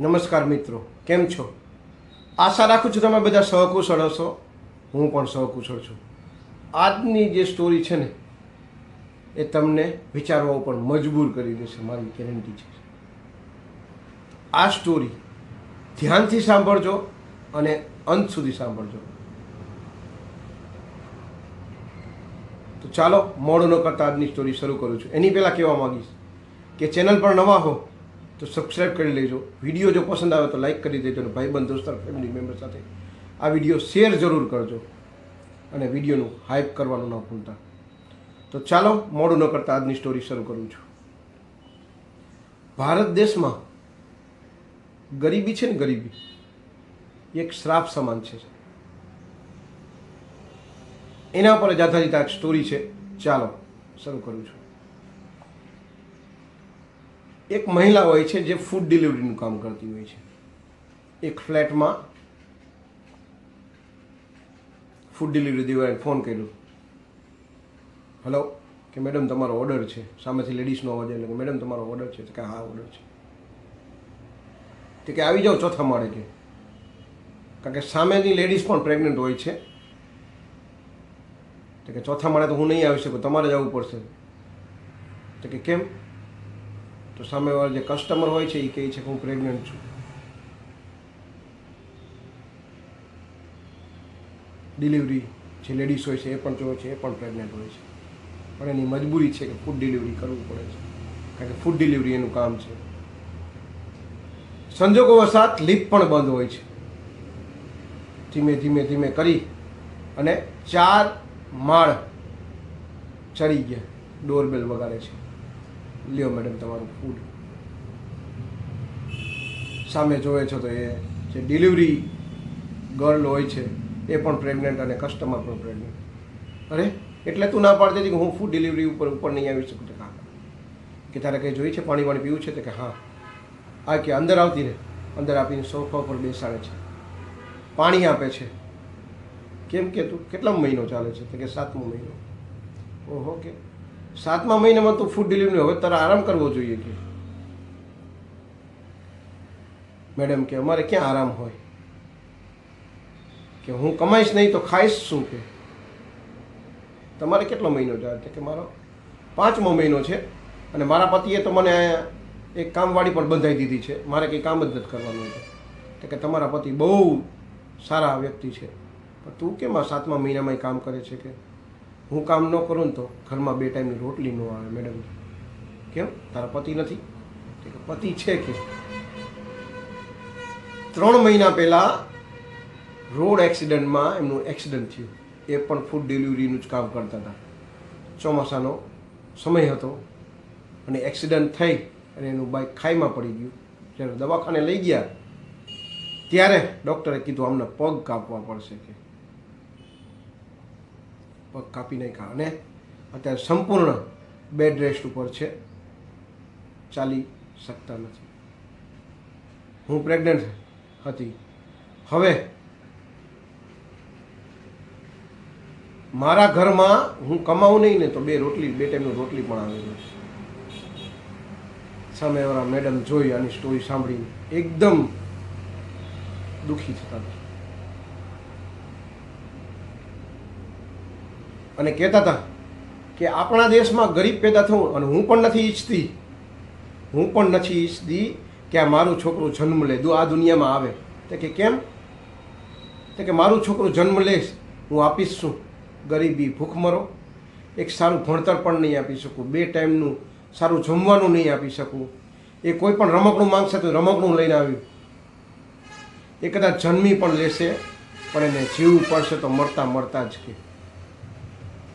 નમસ્કાર મિત્રો, કેમ છો? આશા રાખું છું તમે બધા સહકુશળ હશો. હું પણ સહકુશળ છું. આજની જે સ્ટોરી છે ને, એ તમને વિચારવા ઉપર મજબૂર કરી દેશે મારી ગેરંટી છે. આ સ્ટોરી ધ્યાનથી સાંભળજો અને અંત સુધી સાંભળજો. તો ચાલો મોડું ન કરતા આજની સ્ટોરી શરૂ કરું છું. એની પહેલાં કહેવા માંગીશ કે ચેનલ પર નવા હો તો સબસ્ક્રાઈબ કરી લેજો. વીડિયો જો પસંદ આવે તો લાઈક કરી દેજો અને ભાઈબંધ, દોસ્તાર ફેમિલી મેમ્બર સાથે આ વીડિયો શેર જરૂર કરજો અને વિડીયોનું હાઇપ કરવાનું ન ભૂલતા. તો ચાલો, મોડું ન કરતા આજની સ્ટોરી શરૂ કરું છું. ભારત દેશમાં ગરીબી છે ને ગરીબી? એક શ્રાપ સમાન છે. એના પર જાતા જતા એક સ્ટોરી છે. ચાલો, શરૂ કરું છું. એક મહિલા હોય છે જે ફૂડ ડિલિવરીનું કામ કરતી હોય છે. એક ફ્લેટમાં ફૂડ ડિલિવરી દેવાને ફોન કર્યો. હલો કે મેડમ તમારો ઓર્ડર છે. સામેથી લેડીઝનો અવાજ એટલે કે મેડમ તમારો ઓર્ડર છે. કે, હા ઓર્ડર છે. તો કે, આવી જાઓ ચોથા માળે કે. કારણ કે સામેની લેડીઝ પણ પ્રેગ્નન્ટ હોય છે. તો કે, ચોથા માળે તો હું નહીં આવી શકું, તમારે જ આવવું પડશે. તો કે, કેમ? તો સામેવાળા જે કસ્ટમર હોય છે એ કહે છે કે હું પ્રેગ્નન્ટ છું. ડિલિવરી જે લેડીઝ હોય છે, એ પણ જોવે છે, એ પણ પ્રેગ્નન્ટ હોય છે. પણ એની મજબૂરી છે કે ફૂડ ડિલિવરી કરવું પડે છે. કારણ કે ફૂડ ડિલિવરી એનું કામ છે. સંજોગો વસાત લીપ પણ બંધ હોય છે. ધીમે ધીમે ધીમે કરી અને ચાર માળ ચડી ગયા. ડોરબેલ વગાડે છે. લ્યો મેડમ તમારું ફૂડ સામે જોવે છો તો એ જે ડિલિવરી ગર્લ હોય છે, એ પણ પ્રેગ્નન્ટ અને કસ્ટમર પણ પ્રેગ્નન્ટ અરે, એટલે તું ના પાડતી કે હું ફૂડ ડિલિવરી ઉપર ઉપર નહીં આવી શકું હા કે તારે કંઈ જોઈ છે? પાણી વાણી પીવું છે તો કે હા. આ કે અંદર આવતી રહે. અંદર આપીને સોફા ઉપર બેસાડે છે. પાણી આપે છે. કેમ કે તું કેટલા મહિનો ચાલે છે? તો કે સાતમો મહિનો. ઓહો, કે સાતમા મહિનામાં તો ફૂડ ડિલિવરી હવે તારે આરામ કરવો જોઈએ કે? મેડમ કે, અમારે ક્યાં આરામ હોય? કે, હું કમાઈશ નહીં તો ખાઈશ શું કે? તમારે કેટલો મહિનો જાય? કે, મારો પાંચમો મહિનો છે અને મારા પતિએ તો મને એક કામવાળી પણ બંધાઈ દીધી છે. મારે કંઈ કામ જ નથી કરવાનું તો કે, તમારા પતિ બહુ સારા વ્યક્તિ છે. પણ તું કેમ આ સાતમા મહિનામાં કામ કરે છે કે? હું કામ ન કરું ને તો ઘરમાં બે ટાઈમની રોટલી ન આવે, મેડમ. કેમ? તારા પતિ નથી? પતિ છે કે? ત્રણ મહિના પહેલાં રોડ એક્સિડન્ટમાં એમનું એક્સિડન્ટ થયું. એ પણ ફૂડ ડિલિવરીનું જ કામ કરતા હતા. ચોમાસાનો સમય હતો અને એક્સિડન્ટ થઈ અને એનું બાઇક ખાઈમાં પડી ગયું. જ્યારે દવાખાને લઈ ગયા, ત્યારે ડૉક્ટરે કીધું અમને પગ કાપવા પડશે કે. પગ કાપી નાખ્યા અને અત્યારે સંપૂર્ણ બેડ રેસ્ટ ઉપર છે. ચાલી શકતા નથી. હું પ્રેગ્નન્ટ હતી. હવે મારા ઘરમાં હું કમાવું નહીં ને તો બે રોટલી, બે ટાઈમની રોટલી પણ આવે છે. સામેવાળા મેડમ જોઈ આની સ્ટોરી સાંભળીને એકદમ દુઃખી થતા હતા. અને કહેતા હતા કે આપણા દેશમાં ગરીબ પેદા થવું અને હું પણ નથી ઈચ્છતી, હું પણ નથી ઈચ્છતી કે આ મારું છોકરું જન્મ લે. આ દુનિયામાં આવે. તો કે કેમ? તો કે મારું છોકરું જન્મ લેશ હું આપીશ શું? ગરીબી ભૂખમરો એક સારું ભણતર પણ નહીં આપી શકું. બે ટાઈમનું સારું જમવાનું નહીં આપી શકું. એ કોઈ પણ રમકડું માંગશે તો રમકડું લઈને આવ્યું એ કદાચ જન્મી પણ લેશે, પણ એને જીવવું પડશે તો મરતા મરતા જ કે.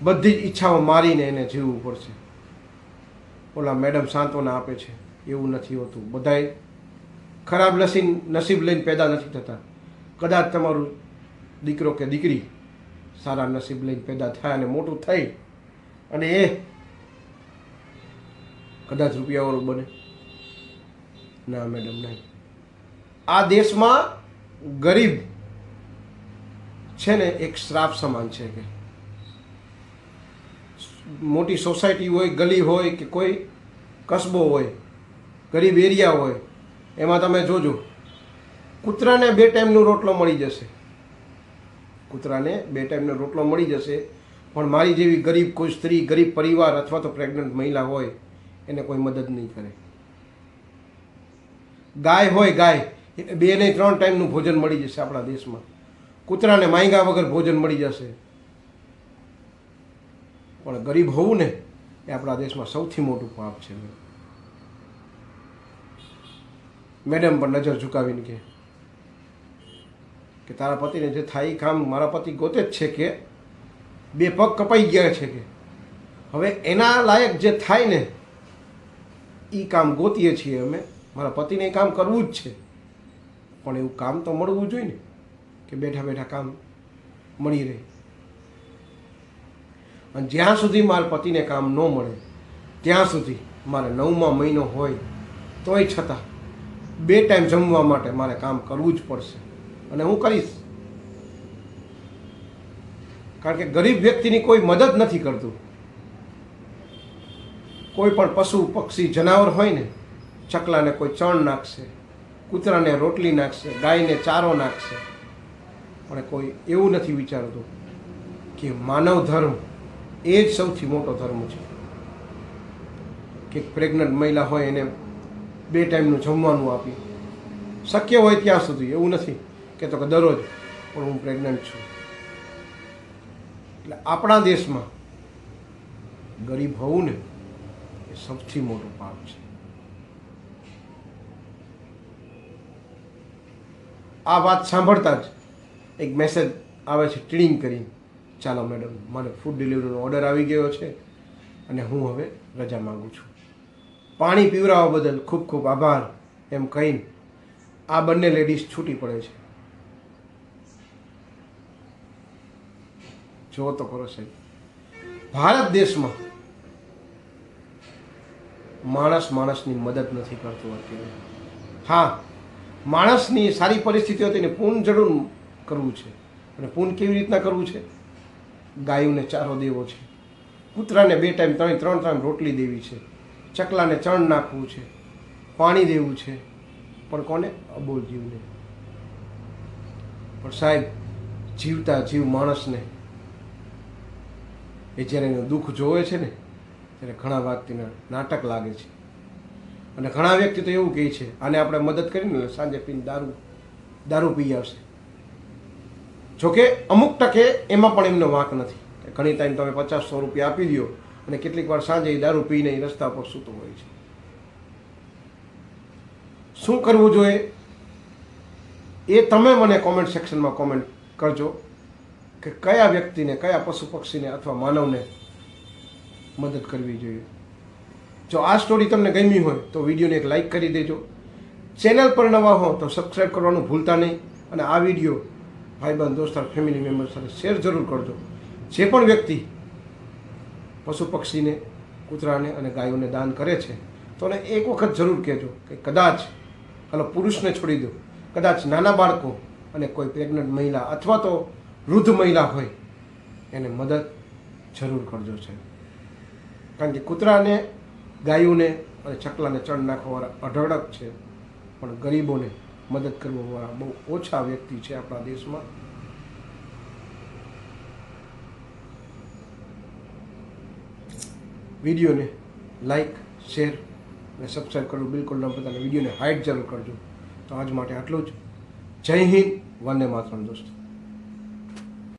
બધી જ ઈચ્છાઓ મારીને એને જીવવું પડશે. ઓલા મેડમ સાંત્વના આપે છે, એવું નથી હોતું. બધાય ખરાબ નસીબ નસીબ લઈને પેદા નથી થતા. કદાચ તમારું દીકરો કે દીકરી સારા નસીબ લઈને પેદા થાય અને મોટું થઈ અને એ કદાચ રૂપિયાવાળું બને. ના, મેડમ, નહીં. આ દેશમાં ગરીબ છે ને એક શ્રાપ સમાન છે કે મોટી સોસાયટી હોય, ગલી હોય કે કોઈ કસ્બો હોય, ગરીબ એરિયા હોય, એમાં તમે જોજો, કૂતરાને બે ટાઈમનો રોટલો મળી જશે. કૂતરાને બે ટાઈમનો રોટલો મળી જશે, પણ મારી જેવી ગરીબ કોઈ સ્ત્રી, ગરીબ પરિવાર અથવા તો પ્રેગ્નન્ટ મહિલા હોય, એને કોઈ મદદ નહીં કરે. ગાય હોય ગાય, એટલે બે નહીં, ત્રણ ટાઈમનું ભોજન મળી જશે આપણા દેશમાં. કૂતરાને માંગ્યા વગર ભોજન મળી જશે. પણ ગરીબ હોવું ને એ આપણા દેશમાં સૌથી મોટું પાપ છે. મેડમ પર નજર ઝુકાવીને કે કે તારા પતિને જે થાય એ કામ મારા પતિ ગોતે જ છે કે બે પગ કપાઈ ગયા છે કે. હવે એના લાયક જે થાય ને એ કામ ગોતીએ છીએ અમે. મારા પતિને એ કામ કરવું જ છે. પણ એવું કામ તો મળવું જોઈએ ને કે બેઠા બેઠા કામ મળી રહે. અને જ્યાં સુધી મારા પતિને કામ ન મળે, ત્યાં સુધી મારે નવમા મહિનો હોય તોય છતાં બે ટાઈમ જમવા માટે મારે કામ કરવું જ પડશે. અને હું કરીશ. કારણ કે ગરીબ વ્યક્તિની કોઈ મદદ નથી કરતું. કોઈ પણ પશુ, પક્ષી, જનાવર હોય ને, ચકલાને કોઈ ચણ નાખશે, કૂતરાને રોટલી નાખશે, ગાયને ચારો નાખશે. પણ કોઈ એવું નથી વિચારતું કે માનવ ધર્મ એ જ સૌથી મોટો ધર્મ છે. કે પ્રેગ્નન્ટ મહિલા હોય એને બે ટાઈમનું જમવાનું આપી. શક્ય હોય ત્યાં સુધી, એવું નથી કે તો કે દરરોજ, પણ હું પ્રેગ્નન્ટ છું. એટલે આપણા દેશમાં ગરીબ હોવું ને એ સૌથી મોટું પાપ છે. આ વાત સાંભળતા જ એક મેસેજ આવે છે ટીડિંગ કરીને. ચાલો મેડમ મને ફૂડ ડિલિવરીનો ઓર્ડર આવી ગયો છે અને હું હવે રજા માગું છું. પાણી પીવરાવવા બદલ ખૂબ ખૂબ આભાર એમ કહીને આ બંને લેડીઝ છૂટી પડે છે. જુઓ તો કરો સાહેબ. ભારત દેશમાં માણસ માણસની મદદ નથી કરતું અત્યારે. હા, માણસની સારી પરિસ્થિતિ હોય તેને પૂન જરૂર કરવું છે. અને પૂન કેવી રીતના કરવું છે? ગાયોને ચારો દેવો છે. કૂતરાને બે ટાઈમ, ત્રણ ત્રણ ટાઈમ રોટલી દેવી છે. ચકલાને ચણ નાખવું છે. પાણી દેવું છે. પણ કોને? અબોલ જીવને. પણ સાહેબ, જીવતા જીવ માણસને એ જ્યારે એનું દુઃખ જોવે છે ને, ત્યારે ઘણા વ્યક્તિને નાટક લાગે છે. અને ઘણા વ્યક્તિ તો એવું કહે છે, આને આપણે મદદ કરીને સાંજે પીને દારૂ દારૂ પી આવશે. જોકે અમુક ટકે એમાં પણ એમનો વાંક નથી. ઘણી ટાઈમ તમે પચાસ સો રૂપિયા આપી દો અને કેટલીક વાર સાંજે દારૂ પીને એ રસ્તા પર સૂતો હોય છે. શું કરવું જોઈએ? એ તમે મને કોમેન્ટ સેક્શનમાં કોમેન્ટ કરજો કે કયા વ્યક્તિને, કયા પશુ પક્ષીને અથવા માનવને મદદ કરવી જોઈએ. જો આ સ્ટોરી તમને ગમી હોય તો વિડીયોને એક લાઈક કરી દેજો. ચેનલ પર નવા હો તો સબસ્ક્રાઈબ કરવાનું ભૂલતા નહીં અને આ વીડિયો ભાઈબંધ દોસ્તાર ફેમિલી મેમ્બર સાથે શેર જરૂર કરજો. જે પણ વ્યક્તિ પશુ પક્ષીને, કૂતરાને અને ગાયોને દાન કરે છે, તો એને એક વખત જરૂર કહેજો કે કદાચ, હાલો, પુરુષને છોડી દો. કદાચ નાના બાળકો અને કોઈ પ્રેગ્નન્ટ મહિલા અથવા તો વૃદ્ધ મહિલા હોય, એને મદદ જરૂર કરજો છે કારણ કે કૂતરાને, ગાયોને અને ચકલાને ચણ નાખવાવાળા અઢળક છે, પણ ગરીબોને મદદ કરવાવાળા બહુ ઓછા વ્યક્તિ છે આપણા દેશમાં. વિડીયોને લાઈક શેર અને સબસ્ક્રાઈબ કરવું બિલકુલ ન અને વિડીયોને હાઇટ જરૂર કરજો. તો આજ માટે આટલું જ. જય હિન્દ, વંદે માતરમ દોસ્તો.